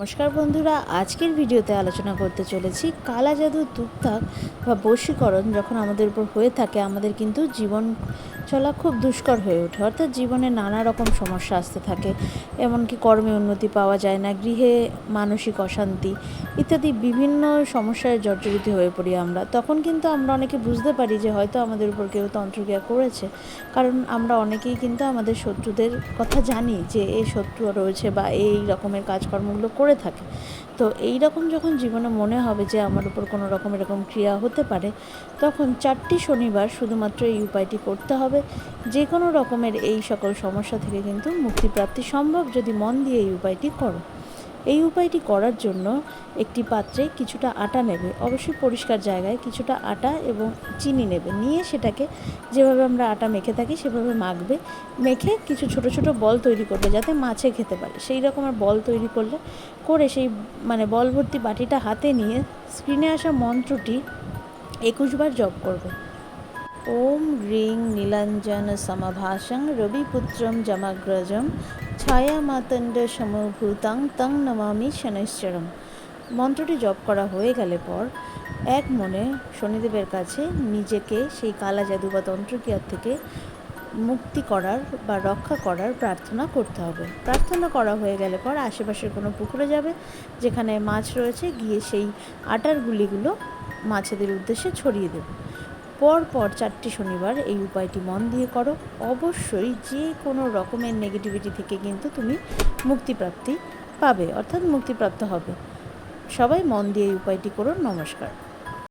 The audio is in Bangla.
নমস্কার বন্ধুরা, আজকের ভিডিওতে আলোচনা করতে চলেছি কালা জাদু তুকতাক বা বশীকরণ যখন আমাদের উপর হয়ে থাকে, আমাদের কিন্তু জীবন চলা খুব দুষ্কর হয়ে ওঠে। অর্থাৎ জীবনে নানা রকম সমস্যা আসতে থাকে, এমনকি কর্মে উন্নতি পাওয়া যায় না, গৃহে মানসিক অশান্তি ইত্যাদি বিভিন্ন সমস্যায় জর্জরিত হয়ে পড়ি আমরা। তখন কিন্তু আমরা অনেকে বুঝতে পারি যে হয়তো আমাদের উপর কেউ তন্ত্রক্রিয়া করেছে, কারণ আমরা অনেকেই কিন্তু আমাদের শত্রুদের কথা জানি যে এই শত্রু রয়েছে বা এই রকমের কাজকর্মগুলো করে থাকে। তো এই রকম যখন জীবনে মনে হবে যে আমার উপর কোনো রকম এরকম ক্রিয়া হতে পারে, তখন চারটি শনিবার শুধুমাত্র এই উপায়টি করতে হবে। যে কোনো রকমের এই সকল সমস্যা থেকে কিন্তু মুক্তিপ্রাপ্তি সম্ভব যদি মন দিয়ে এই উপায়টি করো। এই উপায়টি করার জন্য একটি পাত্রে কিছুটা আটা নেবে। অবশ্যই পরিষ্কার জায়গায় কিছুটা আটা এবং চিনি নেবে। নিয়ে সেটাকে যেভাবে আমরা আটা মেখে থাকি সেভাবে মাখবে। মেখে কিছু ছোট ছোট বল তৈরি করবে যাতে মাছে খেতে পারে। সেই রকম আর বল তৈরি করলে করে সেই মানে বল ভর্তি বাটিটা হাতে নিয়ে স্ক্রিনে আসা মন্ত্রটি একুশবার জপ করবে। ওম রিং নীলাঞ্জন সমভাষং রবিপুত্রম জমাগ্রজম ছায়ামাতণ্ড সমভূতাং তং নমামি শনৈশ্চরম। মন্ত্রটি জপ করা হয়ে গেলে পর এক মনে শনিদেবের কাছে নিজেকে সেই কালা জাদু বা তন্ত্রক্রিয়ার থেকে মুক্তি করার বা রক্ষা করার প্রার্থনা করতে হবে। প্রার্থনা করা হয়ে গেলে পর আশেপাশের কোনো পুকুরে যাবে, যেখানে মাছ রয়েছে, গিয়ে সেই আটার গুলিগুলো মাছেদের উদ্দেশ্যে ছড়িয়ে দেবে। পর পর চারটি শনিবার এই উপায়টি মন দিয়ে করো। অবশ্যই যে কোনো রকমের নেগেটিভিটি থেকে কিন্তু তুমি মুক্তিপ্রাপ্তি পাবে, অর্থাৎ মুক্তিপ্রাপ্ত হবে। সবাই মন দিয়ে এই উপায়টি করো নমস্কার।